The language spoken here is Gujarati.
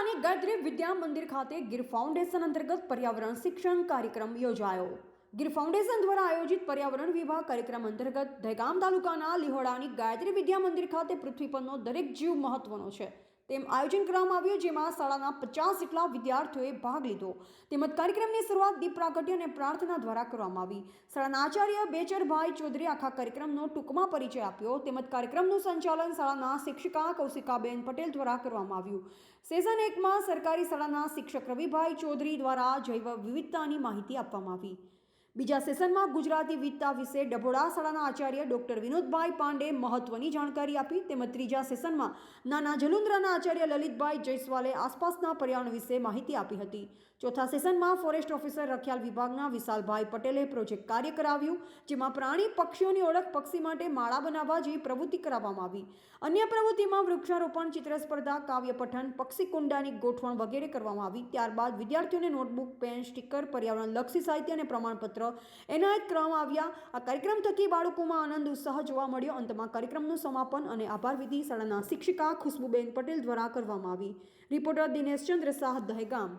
અને ગાયત્રી વિદ્યા મંદિર ખાતે ગીર ફાઉન્ડેશન અંતર્ગત પર્યાવરણ શિક્ષણ કાર્યક્રમ યોજાયો. ગીર ફાઉન્ડેશન દ્વારા આયોજિત પર્યાવરણ વિભાગ કાર્યક્રમ અંતર્ગત દહેગામ તાલુકાના લિહોડાની ગાયત્રી વિદ્યા મંદિર ખાતે પૃથ્વી પરનો દરેક જીવ મહત્વનો છે. તેમ આયોજન કરવામાં આવ્યું, જેમાં શાળાના પચાસ જેટલા વિદ્યાર્થીઓએ ભાગ લીધો. તેમજ કાર્યક્રમની શરૂઆત દીપ પ્રાગટ્ય અને પ્રાર્થના દ્વારા કરવામાં આવી. શાળાના આચાર્ય બેચરભાઈ ચૌધરી આખા કાર્યક્રમનો ટૂંકમાં પરિચય આપ્યો. તેમજ કાર્યક્રમનું સંચાલન શાળાના શિક્ષિકા કૌશિકાબેન પટેલ દ્વારા કરવામાં આવ્યું. સેઝન એકમાં સરકારી શાળાના શિક્ષક રવિભાઈ ચૌધરી દ્વારા જૈવ વિવિધતાની માહિતી આપવામાં આવી. બીજા સેશનમાં ગુજરાતી વિવિધતા વિશે ડભોડા શાળાના આચાર્ય ડોક્ટર વિનોદભાઈ પાંડે મહત્વની જાણકારી આપી. તેમજ ત્રીજા સેશનમાં નાના જલુન્દ્રાના આચાર્ય લલિતભાઈ જયસ્વાલે આસપાસના પર્યાવરણ વિશે માહિતી આપી હતી. ચોથા સેશનમાં ફોરેસ્ટ ઓફિસર રખિયાલ વિભાગના વિશાલભાઈ પટેલે પ્રોજેક્ટ કાર્ય કરાવ્યું, જેમાં પ્રાણી પક્ષીઓની ઓળખ પક્ષી માટે માળા બનાવવા જેવી પ્રવૃત્તિ કરાવવામાં આવી. અન્ય પ્રવૃત્તિમાં વૃક્ષારોપણ ચિત્ર સ્પર્ધા કાવ્ય પઠન, પક્ષી કુંડાની ગોઠવણ વગેરે કરવામાં આવી. ત્યારબાદ વિદ્યાર્થીઓને નોટબુક, પેન, સ્ટીકર પર્યાવરણ લક્ષી સાહિત્ય અને પ્રમાણપત્ર એનાયત કરવામાં આવ્યા. આ કાર્યક્રમ થકી બાળકોમાં આનંદ, ઉત્સાહ જોવા મળ્યો. અંતમાં કાર્યક્રમનું સમાપન અને આભાર વિધિ શાળાના શિક્ષિકા ખુશ્બુબેન પટેલ દ્વારા કરવામાં આવી. રિપોર્ટર દિનેશચંદ્ર શાહ દહેગામ.